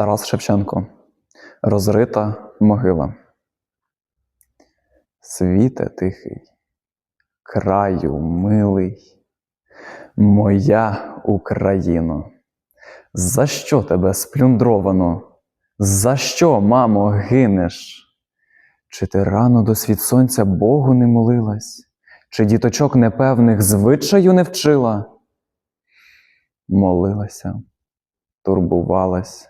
Тарас Шевченко. Розрита могила. Світе тихий, краю милий, моя Україно. За що тебе сплюндровано? За що, мамо, гинеш? Чи ти рано до світ сонця Богу не молилась? Чи діточок непевних звичаю не вчила? Молилася, турбувалась,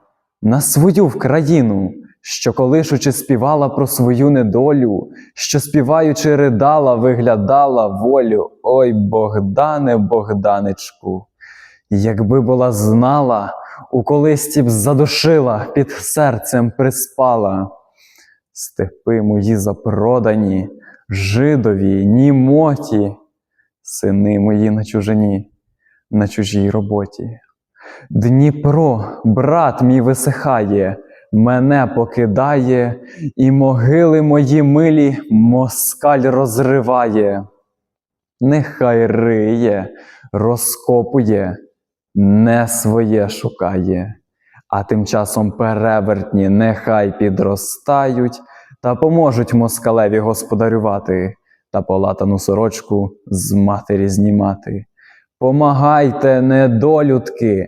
на свою вкраїну, що колишучи співала про свою недолю, що співаючи ридала, виглядала волю. Ой, Богдане, Богданечку, якби була знала, у колисті б задушила, під серцем приспала. Степи мої запродані, жидові, німоті, сини мої на чужині, на чужій роботі. Дніпро, брат мій висихає, мене покидає, і могили мої милі москаль розриває. Нехай риє, розкопує, не своє шукає, а тим часом перевертні нехай підростають та поможуть москалеві господарювати та полатану сорочку з матері знімати. Помагайте, недолюдки,